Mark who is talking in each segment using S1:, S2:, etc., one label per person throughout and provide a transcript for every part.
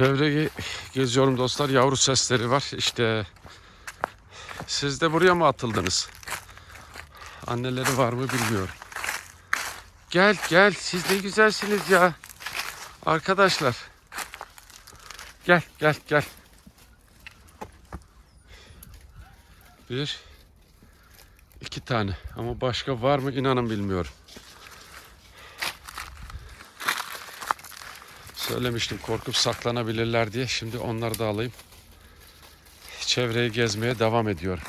S1: Çevreyi geziyorum dostlar. Yavru sesleri var. İşte siz de buraya mı atıldınız? Anneleri var mı bilmiyorum. Gel gel siz ne güzelsiniz ya. Arkadaşlar. Gel gel gel. Bir. iki tane. Ama başka var mı inanın bilmiyorum. Söylemiştim korkup saklanabilirler diye. Şimdi onları da alayım. Çevreyi gezmeye devam ediyorum.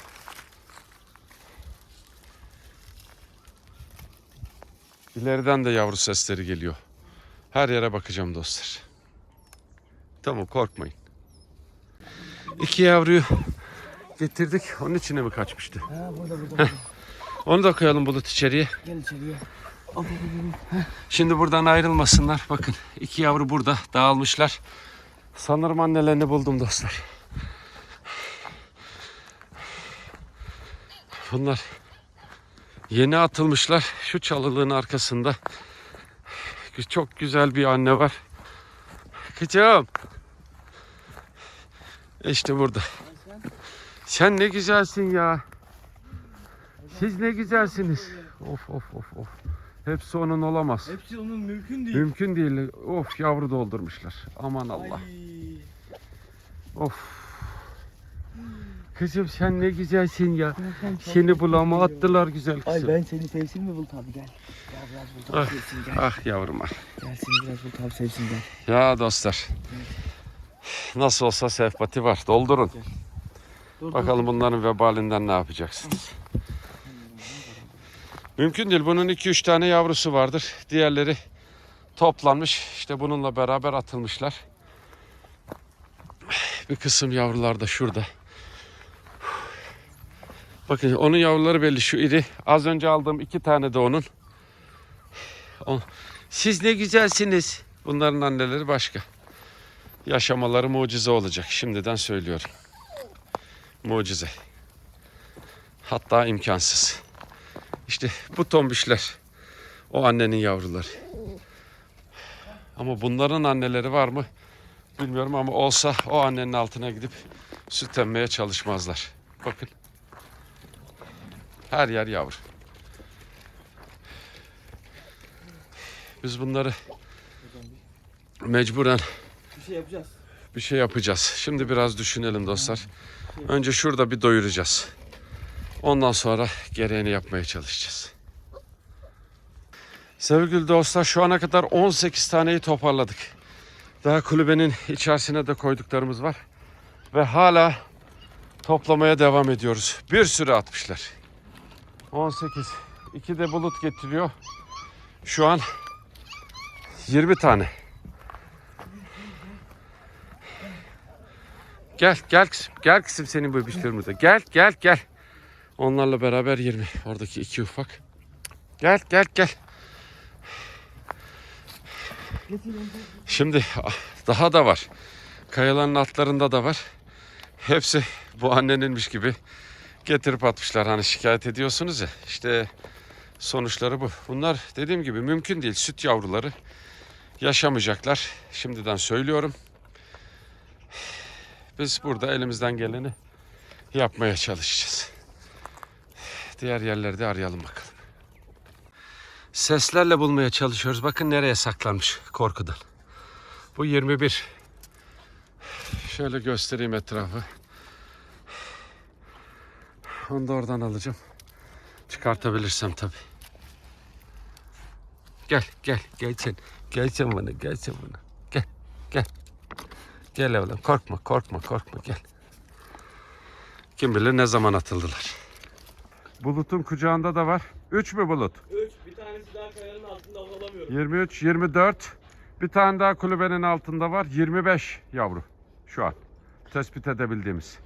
S1: İleriden de yavru sesleri geliyor. Her yere bakacağım dostlar. Tamam korkmayın. İki yavruyu getirdik. Onun içine mi kaçmıştı?
S2: Ha burada burada.
S1: Onu da koyalım bulut içeriye.
S2: Gel içeriye.
S1: Şimdi buradan ayrılmasınlar. Bakın iki yavru burada dağılmışlar. Sanırım annelerini buldum dostlar. Bunlar yeni atılmışlar. Şu çalılığın arkasında çok güzel bir anne var. Kızım. İşte burada. Sen ne güzelsin ya. Siz ne güzelsiniz. Of of of of. Hepsi onun olamaz.
S2: Hepsi onun mümkün değil.
S1: Mümkün değil. Of yavru doldurmuşlar. Aman Allah.
S2: Ay.
S1: Of. Kızım sen ne güzelsin ya. Seni bulama attılar güzel
S2: Ay
S1: kızım.
S2: ben seni sevsin mi Bulut abi gel. Gel biraz Bulut abi
S1: Ah,
S2: sevsin gel.
S1: Ah yavrum ah.
S2: Gel seni biraz Bulut abi sevsin gel.
S1: Ya dostlar. Nasıl olsa sehpati var. Doldurun.
S2: Dur,
S1: Bakalım bunların vebalinden ne yapacaksınız. Mümkün değil. Bunun 2-3 tane yavrusu vardır. Diğerleri toplanmış. İşte bununla beraber atılmışlar. Bir kısım yavrular da şurada. Bakın onun yavruları belli şu iri. Az önce aldığım iki tane de onun. Siz ne güzelsiniz. Bunların anneleri başka. Yaşamaları mucize olacak. Şimdiden söylüyorum. Mucize. Hatta imkansız. İşte bu tombişler. O annenin yavruları. Ama bunların anneleri var mı? Bilmiyorum ama olsa o annenin altına gidip süt emmeye çalışmazlar. Bakın. Her yer yavru. Biz bunları mecburen
S2: Bir şey yapacağız.
S1: bir şey yapacağız. Şimdi biraz düşünelim dostlar. Önce şurada bir doyuracağız. Ondan sonra gereğini yapmaya çalışacağız. Sevgili dostlar şu ana kadar 18 taneyi toparladık. Daha kulübenin içerisine de koyduklarımız var. Ve hala toplamaya devam ediyoruz. Bir sürü atmışlar. 18. İki de bulut getiriyor. Şu an 20 tane. Gel gel. Gel kızım senin bu bebişlerimize. Gel gel gel. Onlarla beraber 20. Oradaki iki ufak. Gel gel gel. Şimdi ah, daha da var. Kayaların altlarında da var. Hepsi bu anneninmiş gibi getirip atmışlar. Hani şikayet ediyorsunuz ya. İşte sonuçları bu. Bunlar dediğim gibi mümkün değil. Süt yavruları yaşamayacaklar. Şimdiden söylüyorum. Biz burada elimizden geleni yapmaya çalışacağız. Diğer yerlerde arayalım bakalım. Seslerle bulmaya çalışıyoruz. Bakın nereye saklanmış korkudan. Bu 21. Şöyle göstereyim etrafı. Onu da oradan alacağım. Çıkartabilirsem tabii. Gel gel gel sen. Gel sen bana gel sen bana. Gel gel. Gel oğlum korkma korkma korkma gel. Kim bilir ne zaman atıldılar. Bulut'un kucağında da var. 3 mü Bulut?
S2: 3. Bir tanesi daha kayanın altında alamıyorum.
S1: 23, 24. Bir tane daha kulübenin altında var. 25 yavru şu an. Tespit edebildiğimiz.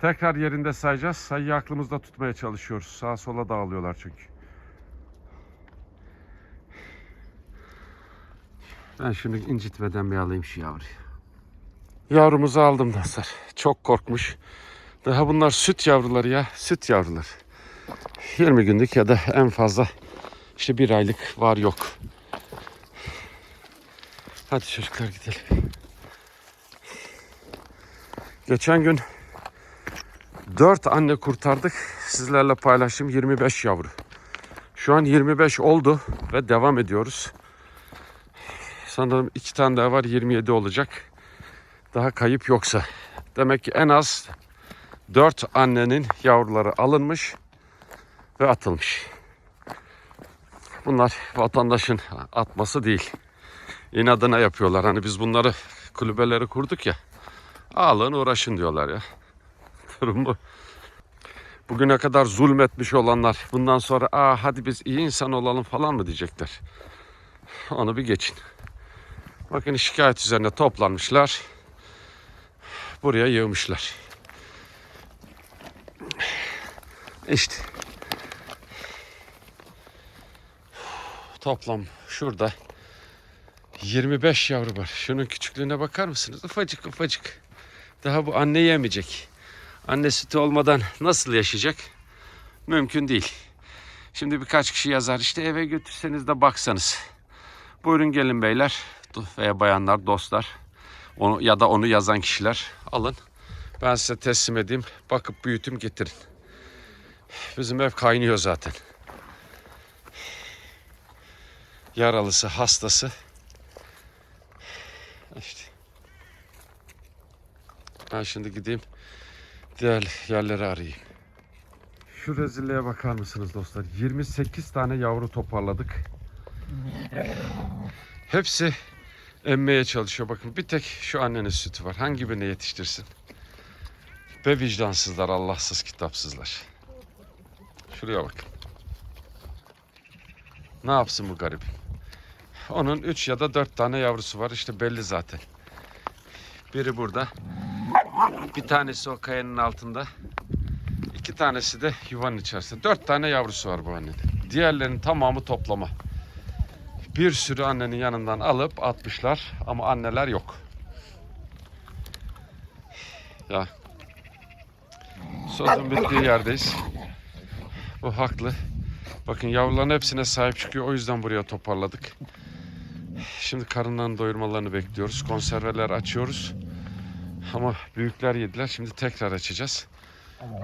S1: Tekrar yerinde sayacağız. Sayıyı aklımızda tutmaya çalışıyoruz. Sağa sola dağılıyorlar çünkü. Ben şunu incitmeden bir alayım şu yavruyu. Yavrumuzu aldım dostlar. Çok korkmuş. Daha bunlar süt yavruları ya. Süt yavruları. 20 günlük ya da en fazla işte bir aylık var yok. Hadi çocuklar gidelim. Geçen gün 4 anne kurtardık. Sizlerle paylaştım 25 yavru. Şu an 25 oldu ve devam ediyoruz. Sanırım iki tane daha var 27 olacak. Daha kayıp yoksa. Demek ki en az 4 annenin yavruları alınmış ve atılmış. Bunlar vatandaşın atması değil. İnadına yapıyorlar. Hani biz bunları kulübeleri kurduk ya. Alın uğraşın diyorlar ya. Durum bu. Bugüne kadar zulmetmiş olanlar bundan sonra Aa, hadi biz iyi insan olalım falan mı diyecekler. Onu bir geçin. Bakın şikayet üzerine toplanmışlar. Buraya yığmışlar. İşte. Toplam şurada 25 yavru var. Şunun küçüklüğüne bakar mısınız? Ufacık ufacık. Daha bu anne yemeyecek. Anne sütü olmadan nasıl yaşayacak? Mümkün değil. Şimdi birkaç kişi yazar işte eve götürseniz de baksanız. Buyurun gelin beyler veya bayanlar, dostlar. Onu ya da onu yazan kişiler alın. Ben size teslim edeyim. Bakıp büyütüm getirin. Bizim ev kaynıyor zaten. Yaralısı, hastası. İşte. Ben şimdi gideyim diğer yerleri arayayım. Şu rezilliğe bakar mısınız dostlar? 28 tane yavru toparladık. Hepsi emmeye çalışıyor. Bakın bir tek şu annenin sütü var. Hangi birine yetiştirsin? Ve vicdansızlar, Allahsız, kitapsızlar. Şuraya bakın. Ne yapsın bu garibim? Onun 3 ya da 4 tane yavrusu var. İşte belli zaten. Biri burada. Bir tanesi o kayanın altında. İki tanesi de yuvanın içerisinde. Dört tane yavrusu var bu annenin. Diğerlerinin tamamı toplama. Bir sürü annenin yanından alıp atmışlar ama anneler yok. Ya. Sözün bittiği yerdeyiz. Bu haklı. Bakın yavruların hepsine sahip çıkıyor. O yüzden buraya toparladık. Şimdi karınlarını doyurmalarını bekliyoruz. Konserveler açıyoruz. Ama büyükler yediler. Şimdi tekrar açacağız.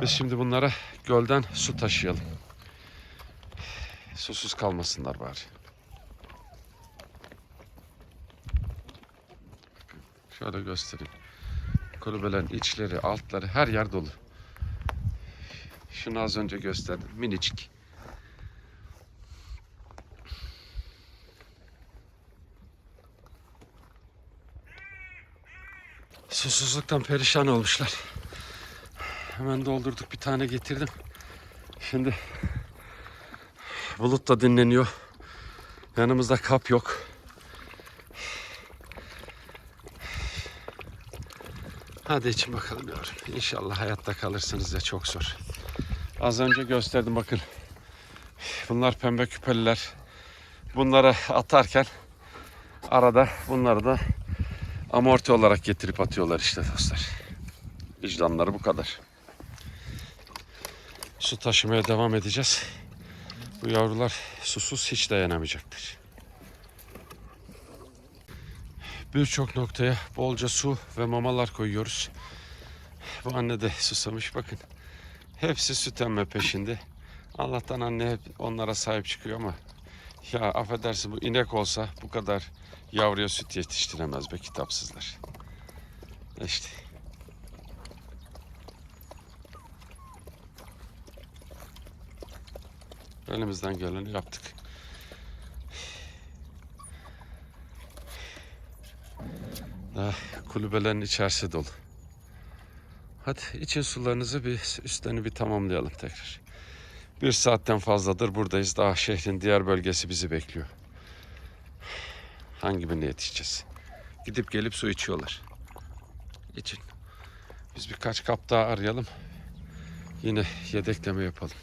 S1: Biz şimdi bunlara gölden su taşıyalım. Susuz kalmasınlar bari. Şöyle göstereyim. Kulübelerin içleri, altları her yer dolu. Şunu az önce gösterdim. Minicik. Susuzluktan perişan olmuşlar. Hemen doldurduk bir tane getirdim. Şimdi bulut da dinleniyor. Yanımızda kap yok. Hadi için bakalım yavrum. İnşallah hayatta kalırsınız ya çok zor. Az önce gösterdim bakın. Bunlar pembe küpeliler. Bunları atarken arada bunları da amorti olarak getirip atıyorlar işte dostlar. Vicdanları bu kadar. Su taşımaya devam edeceğiz. Bu yavrular susuz hiç dayanamayacaktır. Birçok noktaya bolca su ve mamalar koyuyoruz. Bu anne de susamış bakın. Hepsi süt emme peşinde. Allah'tan anne hep onlara sahip çıkıyor ama ya affedersin bu inek olsa bu kadar yavruya süt yetiştiremez be kitapsızlar. İşte. Elimizden geleni yaptık. Daha kulübelerin içerisi dolu. Hadi için sularınızı bir üstlerini bir tamamlayalım tekrar. Bir saatten fazladır buradayız. Daha şehrin diğer bölgesi bizi bekliyor. Hangi birine yetişeceğiz? Gidip gelip su içiyorlar. İçin. Biz birkaç kap daha arayalım. Yine yedekleme yapalım.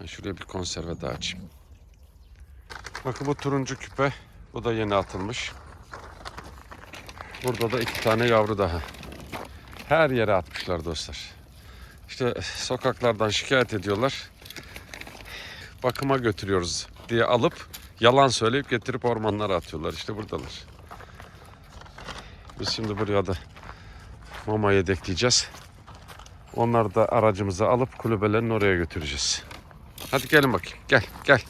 S1: Ben şuraya bir konserve daha açayım. Bakın bu turuncu küpe. Bu da yeni atılmış. Burada da iki tane yavru daha. Her yere atmışlar dostlar. İşte sokaklardan şikayet ediyorlar. Bakıma götürüyoruz diye alıp yalan söyleyip getirip ormanlara atıyorlar. İşte buradalar. Biz şimdi buraya da mama yedekleyeceğiz. Onları da aracımıza alıp kulübelerin oraya götüreceğiz. Hadi gelin bakayım. Gel gel.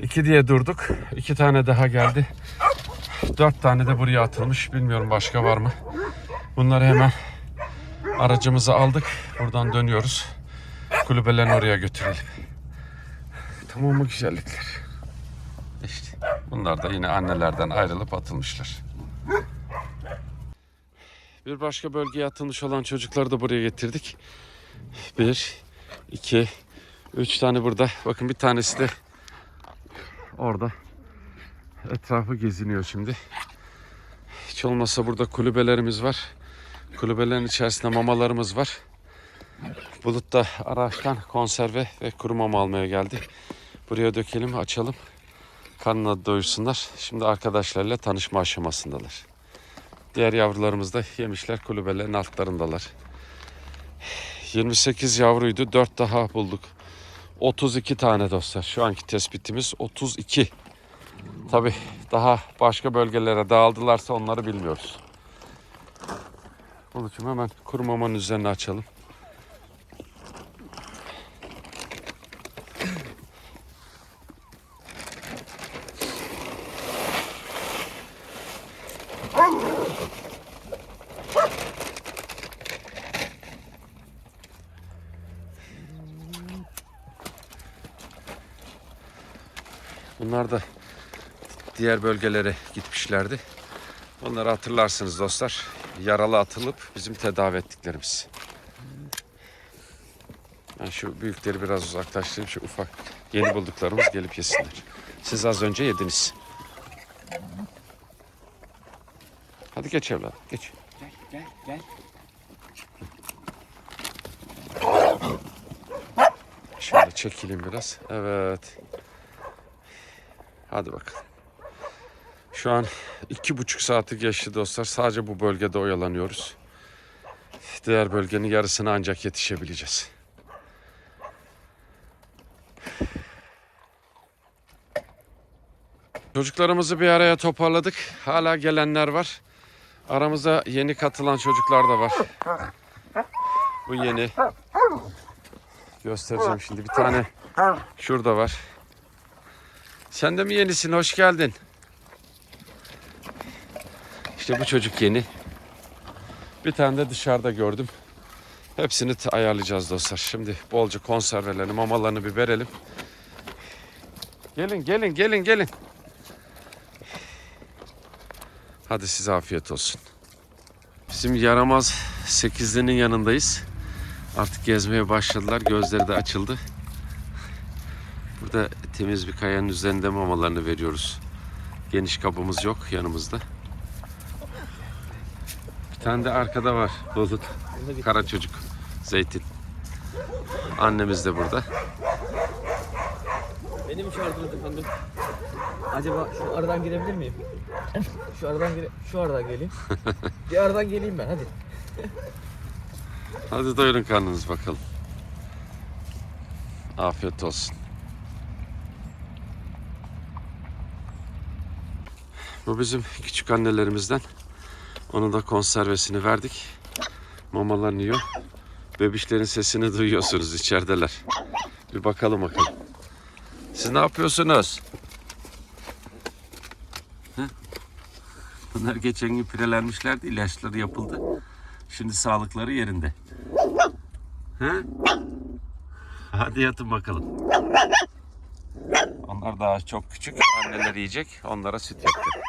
S1: İki diye durduk. İki tane daha geldi. Dört tane de buraya atılmış. Bilmiyorum başka var mı. Bunları hemen aracımıza aldık. Buradan dönüyoruz. Kulübelerin oraya götürelim. Tamam mı güzellikler? İşte bunlar da yine annelerden ayrılıp atılmışlar. Bir başka bölgeye atılmış olan çocukları da buraya getirdik. Bir, iki, üç tane burada. Bakın bir tanesi de orada. Etrafı geziniyor şimdi. Hiç olmazsa burada kulübelerimiz var. Kulübelerin içerisinde mamalarımız var. Bulut da araçtan konserve ve kuru mama almaya geldi. Buraya dökelim, açalım. Karnına doyursunlar. Şimdi arkadaşlarıyla tanışma aşamasındalar. Diğer yavrularımız da yemişler kulübelerin altlarındalar. 28 yavruydu. 4 daha bulduk. 32 tane dostlar. Şu anki tespitimiz 32. Tabi daha başka bölgelere dağıldılarsa onları bilmiyoruz. Onun için hemen kuru mamanın üzerine açalım. Bunlar da diğer bölgelere gitmişlerdi. Onları hatırlarsınız dostlar. Yaralı atılıp bizim tedavi ettiklerimiz. Ben şu büyükleri biraz uzaklaştırayım. Şu ufak yeni bulduklarımız gelip yesinler. Siz az önce yediniz. Hadi geç evladım geç.
S2: Gel gel.
S1: Şöyle çekileyim biraz. Evet. Hadi bakalım. Şu an iki buçuk saati geçti dostlar. Sadece bu bölgede oyalanıyoruz. Diğer bölgenin yarısına ancak yetişebileceğiz. Çocuklarımızı bir araya toparladık. Hala gelenler var. Aramıza yeni katılan çocuklar da var. Bu yeni. Göstereceğim şimdi. Bir tane şurada var. Sen de mi yenisin? Hoş geldin. İşte bu çocuk yeni. Bir tane de dışarıda gördüm. Hepsini ayarlayacağız dostlar. Şimdi bolca konservelerini, mamalarını bir verelim. Gelin, gelin, gelin, gelin. Hadi size afiyet olsun. Bizim yaramaz sekizlinin yanındayız. Artık gezmeye başladılar. Gözleri de açıldı. Burada temiz bir kayanın üzerinde mamalarını veriyoruz. Geniş kabımız yok yanımızda. Bir tane de arkada var.
S2: Bir
S1: Kara çocuk. Zeytin. Annemiz de burada.
S2: Beni mi çağırdınız efendim? Acaba şu aradan girebilir miyim? Şu aradan gire şu aradan geleyim. bir aradan geleyim ben hadi.
S1: Hadi doyurun karnınız bakalım. Afiyet olsun. Bu bizim küçük annelerimizden. Onun da konservesini verdik. Mamalarını yiyor. Bebişlerin sesini duyuyorsunuz içerideler. Bir bakalım bakalım. Siz ne yapıyorsunuz? Bunlar geçen gün pirelenmişlerdi. ilaçları yapıldı. Şimdi sağlıkları yerinde. He? Hadi yatın bakalım. Onlar daha çok küçük. Anneler yiyecek. Onlara süt yaptım.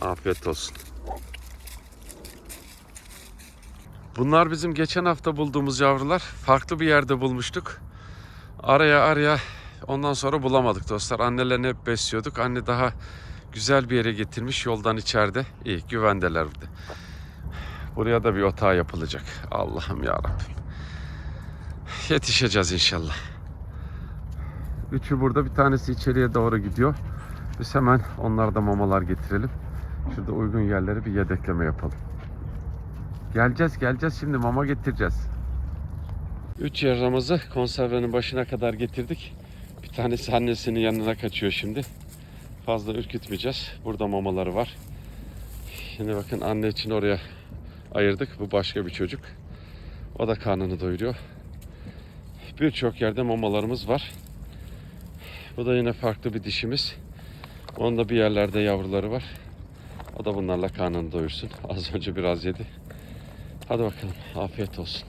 S1: Afiyet olsun. Bunlar bizim geçen hafta bulduğumuz yavrular. Farklı bir yerde bulmuştuk. Araya araya ondan sonra bulamadık dostlar. Annelerini hep besliyorduk. Anne daha güzel bir yere getirmiş yoldan içeride. İyi güvendeler burada. Buraya da bir otağı yapılacak. Allah'ım ya Rabbim. Yetişeceğiz inşallah. Üçü burada, bir tanesi içeriye doğru gidiyor. Biz hemen onlara da mamalar getirelim. Şurada uygun yerlere bir yedekleme yapalım. Geleceğiz, geleceğiz şimdi mama getireceğiz. Üç yaramızı konservenin başına kadar getirdik. Bir tanesi annesinin yanına kaçıyor şimdi. Fazla ürkütmeyeceğiz. Burada mamaları var. Şimdi bakın anne için oraya ayırdık. Bu başka bir çocuk. O da karnını doyuruyor. Birçok yerde mamalarımız var. Bu da yine farklı bir dişimiz. Onun da bir yerlerde yavruları var. O da bunlarla karnını doyursun. Az önce biraz yedi. Hadi bakalım. Afiyet olsun.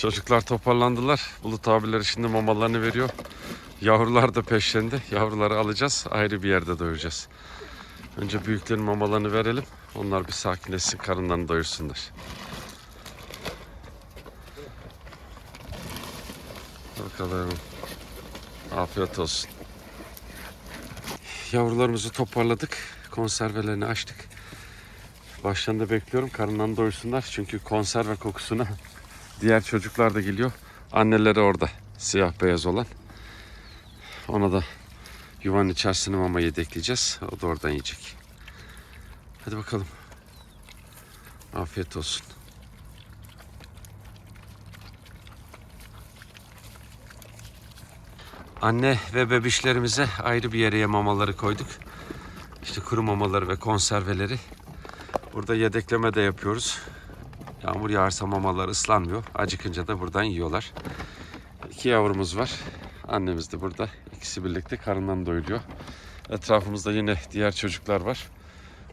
S1: Çocuklar toparlandılar. Bulut abileri şimdi mamalarını veriyor. Yavrular da peşlerinde. Yavruları alacağız. Ayrı bir yerde doyuracağız. Önce büyüklerin mamalarını verelim. Onlar bir sakinleşsin. Karınlarını doyursunlar. Bakalım. Afiyet olsun. Yavrularımızı toparladık. Konservelerini açtık. Başlarında bekliyorum. Karınlarını doyursunlar. Çünkü konserve kokusuna diğer çocuklar da geliyor. Anneleri orada. Siyah beyaz olan. Ona da yuvanın içerisine mama yedekleyeceğiz. O da oradan yiyecek. Hadi bakalım. Afiyet olsun. Anne ve bebişlerimize ayrı bir yere mamaları koyduk. İşte kuru mamaları ve konserveleri. Burada yedekleme de yapıyoruz. Yağmur yağarsa mamalar ıslanmıyor. Acıkınca da buradan yiyorlar. İki yavrumuz var. Annemiz de burada. İkisi birlikte karından doyuruyor. Etrafımızda yine diğer çocuklar var.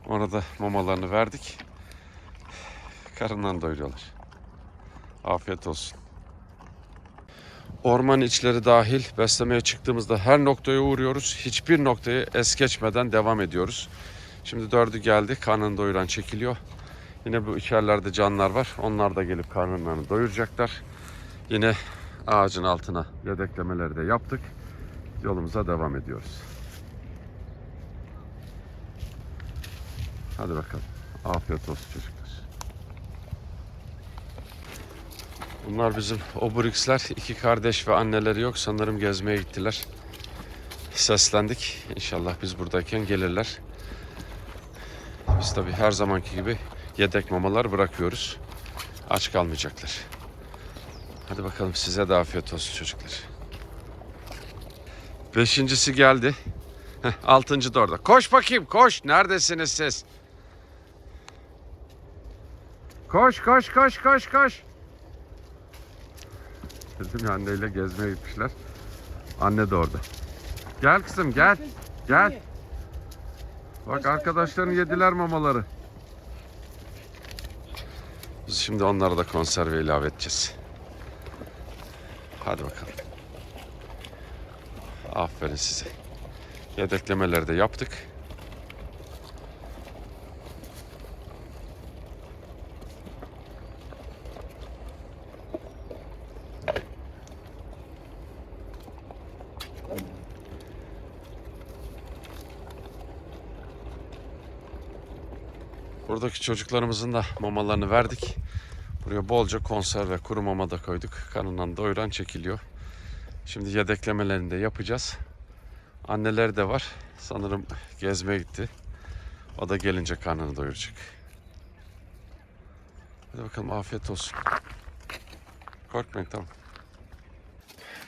S1: Ona da mamalarını verdik. Karından doyuruyorlar. Afiyet olsun. Orman içleri dahil beslemeye çıktığımızda her noktaya uğruyoruz. Hiçbir noktayı es geçmeden devam ediyoruz. Şimdi dördü geldi. Karnını doyuran çekiliyor. Yine bu içerilerde canlar var. Onlar da gelip karnlarını doyuracaklar. Yine ağacın altına yedeklemeleri de yaptık. Yolumuza devam ediyoruz. Hadi bakalım. Afiyet olsun çocuklar. Bunlar bizim Obrix'ler. iki kardeş ve anneleri yok. Sanırım gezmeye gittiler. Seslendik. İnşallah biz buradayken gelirler. Biz tabii her zamanki gibi yedek mamalar bırakıyoruz. Aç kalmayacaklar. Hadi bakalım size de afiyet olsun çocuklar. Beşincisi geldi. Heh, altıncı da orada. Koş bakayım koş. Neredesiniz siz? Koş koş koş koş koş. Bizim anneyle gezmeye gitmişler. Anne de orada. Gel kızım gel. Gel. Bak arkadaşların yediler mamaları. Şimdi onlara da konserve ilave edeceğiz. Hadi bakalım. Aferin size. Yedeklemeleri de yaptık. Buradaki çocuklarımızın da mamalarını verdik. Buraya bolca konserve, kuru mama da koyduk. Kanından doyuran çekiliyor. Şimdi yedeklemelerini de yapacağız. Anneleri de var. Sanırım gezmeye gitti. O da gelince karnını doyuracak. Hadi bakalım afiyet olsun. Korkmayın tamam.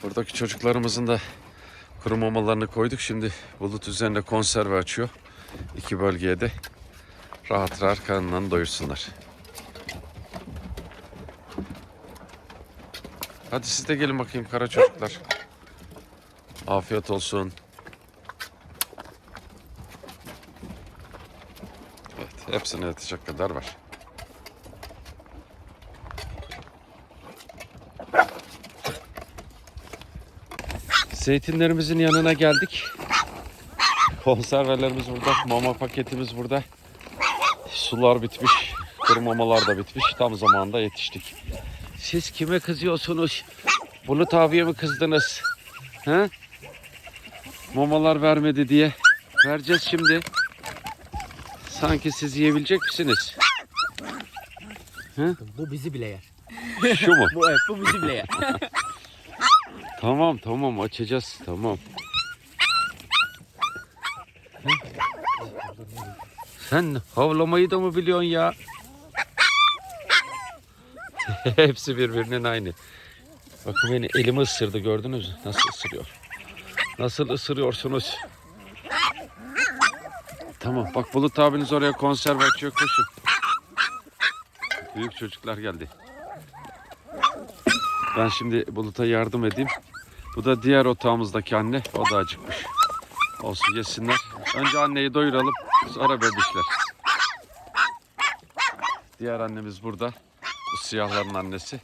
S1: Buradaki çocuklarımızın da kuru mamalarını koyduk. Şimdi bulut üzerinde konserve açıyor. İki bölgeye de rahat rahat karnlarını doyursunlar. Hadi siz de gelin bakayım kara çocuklar. Afiyet olsun. Evet, hepsine yetecek kadar var. Zeytinlerimizin yanına geldik. Konservelerimiz burada, mama paketimiz burada. Sular bitmiş, kuru mamalar da bitmiş. Tam zamanında yetiştik. Siz kime kızıyorsunuz? Bulut abiye mi kızdınız? He? Mamalar vermedi diye. Vereceğiz şimdi. Sanki siz yiyebilecek misiniz?
S2: Bu bizi bile yer.
S1: Şu mu?
S2: Bu evet bu bizi bile yer.
S1: Tamam tamam açacağız tamam. Sen havlamayı da mı biliyorsun ya? Hepsi birbirinin aynı. Bakın beni elimi ısırdı gördünüz mü? Nasıl ısırıyor? Nasıl ısırıyorsunuz? Tamam bak Bulut abiniz oraya konserve açıyor koşun. Büyük çocuklar geldi. Ben şimdi Bulut'a yardım edeyim. Bu da diğer otağımızdaki anne. O da acıkmış. Olsun yesinler. Önce anneyi doyuralım. Sonra bebişler. Diğer annemiz burada. Bu siyahların annesi.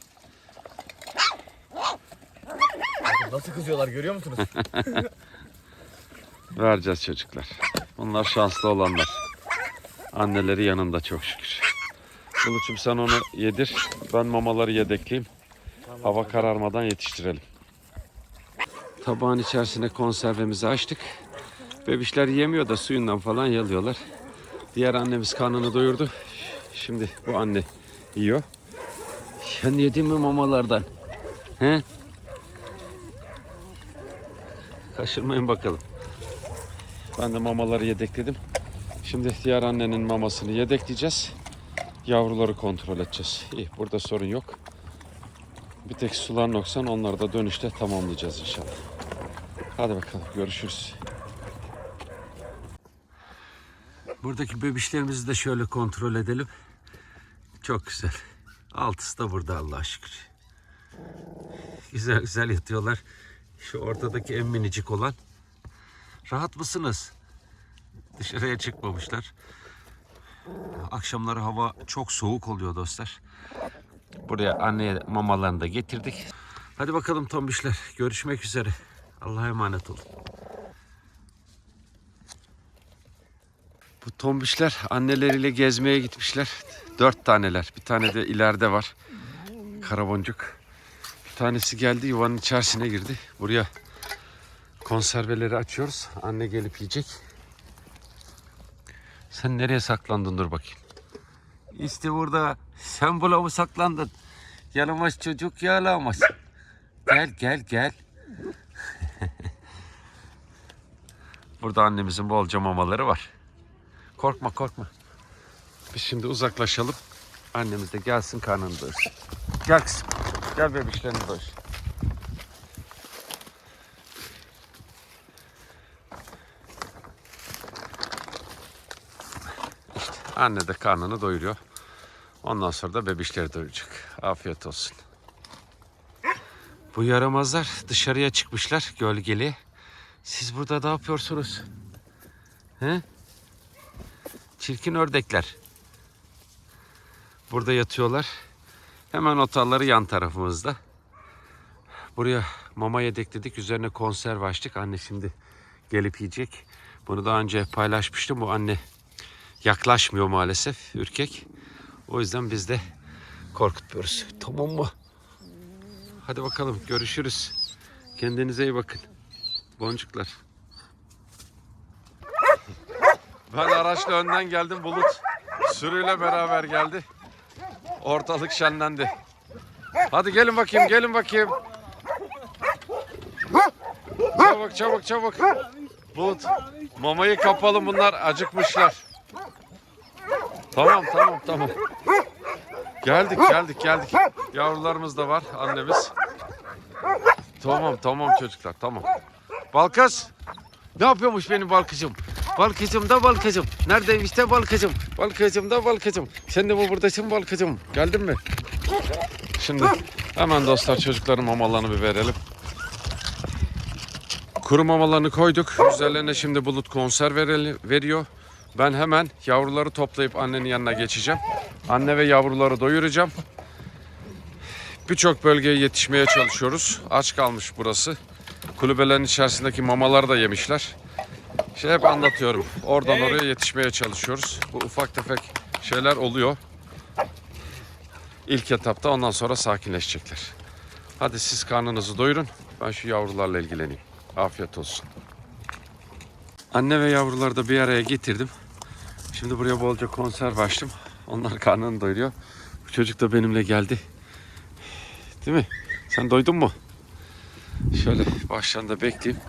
S2: Nasıl kızıyorlar görüyor musunuz?
S1: Vereceğiz çocuklar. Bunlar şanslı olanlar. Anneleri yanında çok şükür. Bulut'cum sen onu yedir. Ben mamaları yedekleyeyim. Hava kararmadan yetiştirelim. Tabağın içerisine konservemizi açtık. Bebişler yemiyor da suyundan falan yalıyorlar. Diğer annemiz karnını doyurdu. Şimdi bu anne yiyor. Sen yedin mi mamalardan? He? Kaçırmayın bakalım. Ben de mamaları yedekledim. Şimdi diğer annenin mamasını yedekleyeceğiz. Yavruları kontrol edeceğiz. İyi burada sorun yok. Bir tek sular noksan onları da dönüşte tamamlayacağız inşallah. Hadi bakalım görüşürüz. Buradaki bebişlerimizi de şöyle kontrol edelim. Çok güzel. Altısı da burada Allah'a şükür. Güzel güzel yatıyorlar. Şu ortadaki en minicik olan. Rahat mısınız? Dışarıya çıkmamışlar. Akşamları hava çok soğuk oluyor dostlar. Buraya anneye mamalarını da getirdik. Hadi bakalım tombişler. Görüşmek üzere. Allah'a emanet olun. Bu tombişler anneleriyle gezmeye gitmişler. Dört taneler. Bir tane de ileride var. Karaboncuk. Bir tanesi geldi yuvanın içerisine girdi. Buraya konserveleri açıyoruz. Anne gelip yiyecek. Sen nereye saklandın dur bakayım. İşte burada. Sen bula mı saklandın? Yalamaz çocuk yalamaz. Gel gel gel. burada annemizin bolca mamaları var. Korkma korkma. Biz şimdi uzaklaşalım. Annemiz de gelsin karnını doyursun. Gel kızım. Gel bebişlerini doyur. İşte anne de karnını doyuruyor. Ondan sonra da bebişleri doyuracak. Afiyet olsun. Bu yaramazlar dışarıya çıkmışlar gölgeli. Siz burada ne yapıyorsunuz? He? Çirkin ördekler. Burada yatıyorlar. Hemen otalları yan tarafımızda. Buraya mama yedekledik. Üzerine konserve açtık. Anne şimdi gelip yiyecek. Bunu daha önce paylaşmıştım. Bu anne yaklaşmıyor maalesef. Ürkek. O yüzden biz de korkutmuyoruz. Tamam mı? Hadi bakalım görüşürüz. Kendinize iyi bakın. Boncuklar. Ben araçla önden geldim. Bulut sürüyle beraber geldi. Ortalık şenlendi. Hadi gelin bakayım, gelin bakayım. Çabuk, çabuk, çabuk. Bulut, mamayı kapalım bunlar acıkmışlar. Tamam, tamam, tamam. Geldik, geldik, geldik. Yavrularımız da var, annemiz. Tamam, tamam çocuklar, tamam. Balkız, ne yapıyormuş benim balkızım? Balkızım da balkızım. Neredeymiş de balkızım. Balkızım da balkızım. Sen de mi buradasın balkızım? Geldin mi? Şimdi hemen dostlar çocukların mamalarını bir verelim. Kuru mamalarını koyduk. Üzerlerine şimdi bulut konser vereli- veriyor. Ben hemen yavruları toplayıp annenin yanına geçeceğim. Anne ve yavruları doyuracağım. Birçok bölgeye yetişmeye çalışıyoruz. Aç kalmış burası. Kulübelerin içerisindeki mamaları da yemişler. Şey hep anlatıyorum. Oradan oraya yetişmeye çalışıyoruz. Bu ufak tefek şeyler oluyor. İlk etapta ondan sonra sakinleşecekler. Hadi siz karnınızı doyurun. Ben şu yavrularla ilgileneyim. Afiyet olsun. Anne ve yavruları da bir araya getirdim. Şimdi buraya bolca konserve açtım. Onlar karnını doyuruyor. Bu çocuk da benimle geldi. Değil mi? Sen doydun mu? Şöyle başlarında bekleyeyim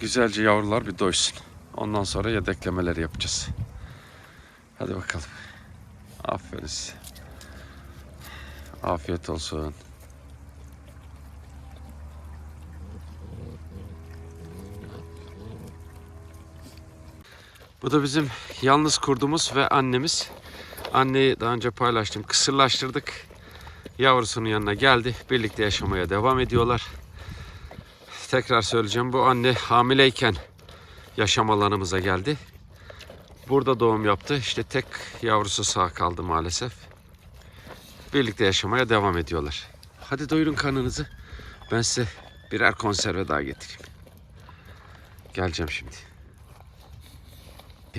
S1: güzelce yavrular bir doysun. Ondan sonra yedeklemeler yapacağız. Hadi bakalım. Aferin size. Afiyet olsun. Bu da bizim yalnız kurdumuz ve annemiz. Anneyi daha önce paylaştım. Kısırlaştırdık. Yavrusunun yanına geldi. Birlikte yaşamaya devam ediyorlar. Tekrar söyleyeceğim. Bu anne hamileyken yaşam alanımıza geldi. Burada doğum yaptı. İşte tek yavrusu sağ kaldı maalesef. Birlikte yaşamaya devam ediyorlar. Hadi doyurun karnınızı. Ben size birer konserve daha getireyim. Geleceğim şimdi.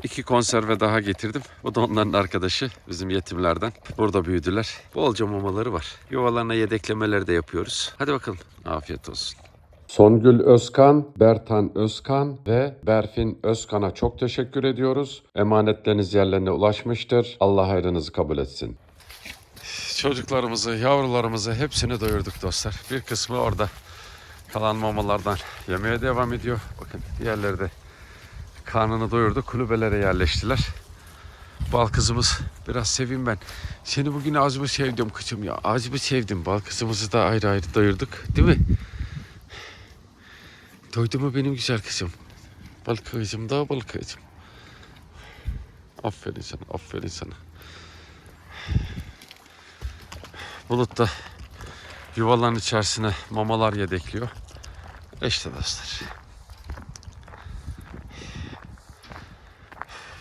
S1: İki konserve daha getirdim. Bu da onların arkadaşı bizim yetimlerden. Burada büyüdüler. Bolca mamaları var. Yuvalarına yedeklemeleri de yapıyoruz. Hadi bakalım. Afiyet olsun. Songül Özkan, Bertan Özkan ve Berfin Özkan'a çok teşekkür ediyoruz. Emanetleriniz yerlerine ulaşmıştır. Allah hayrınızı kabul etsin. Çocuklarımızı, yavrularımızı hepsini doyurduk dostlar. Bir kısmı orada kalan mamalardan yemeye devam ediyor. Bakın diğerleri de karnını doyurdu. Kulübelere yerleştiler. Bal kızımız biraz seveyim ben. Seni bugün az mı sevdim kızım ya? Az mı sevdim? Bal kızımızı da ayrı ayrı doyurduk. Değil mi? Doydu mu benim güzel kızım? Bal kızım da bal kızım. Aferin sana, aferin sana. Bulut da yuvaların içerisine mamalar yedekliyor. İşte dostlar.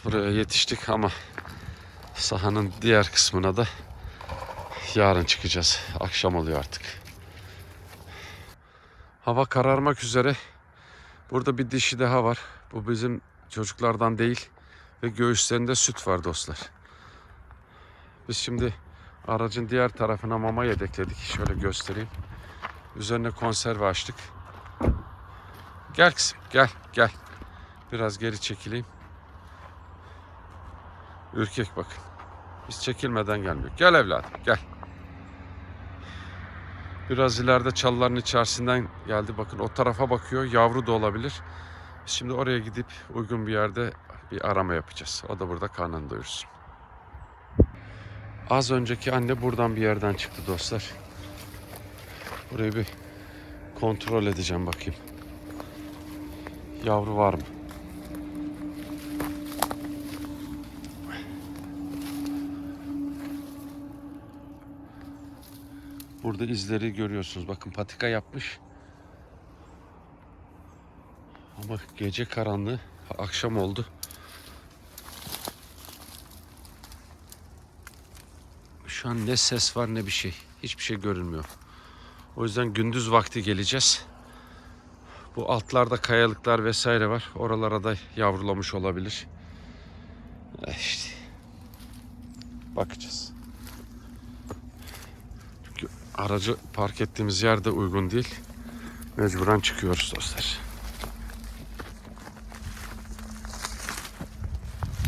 S1: Buraya yetiştik ama sahanın diğer kısmına da yarın çıkacağız. Akşam oluyor artık. Hava kararmak üzere. Burada bir dişi daha var. Bu bizim çocuklardan değil ve göğüslerinde süt var dostlar. Biz şimdi aracın diğer tarafına mama yedekledik. Şöyle göstereyim. Üzerine konserve açtık. Gel kızım gel gel. Biraz geri çekileyim. Ürkek bakın. Biz çekilmeden gelmiyor. Gel evladım gel. Biraz ileride çalıların içerisinden geldi. Bakın o tarafa bakıyor. Yavru da olabilir. Şimdi oraya gidip uygun bir yerde bir arama yapacağız. O da burada karnını doyursun. Az önceki anne buradan bir yerden çıktı dostlar. Burayı bir kontrol edeceğim bakayım. Yavru var mı? Burada izleri görüyorsunuz. Bakın patika yapmış. Ama gece karanlığı, akşam oldu. Şu an ne ses var ne bir şey. Hiçbir şey görünmüyor. O yüzden gündüz vakti geleceğiz. Bu altlarda kayalıklar vesaire var. Oralara da yavrulamış olabilir. Eh İşte. Bakacağız. Aracı park ettiğimiz yerde uygun değil. Mecburen çıkıyoruz dostlar.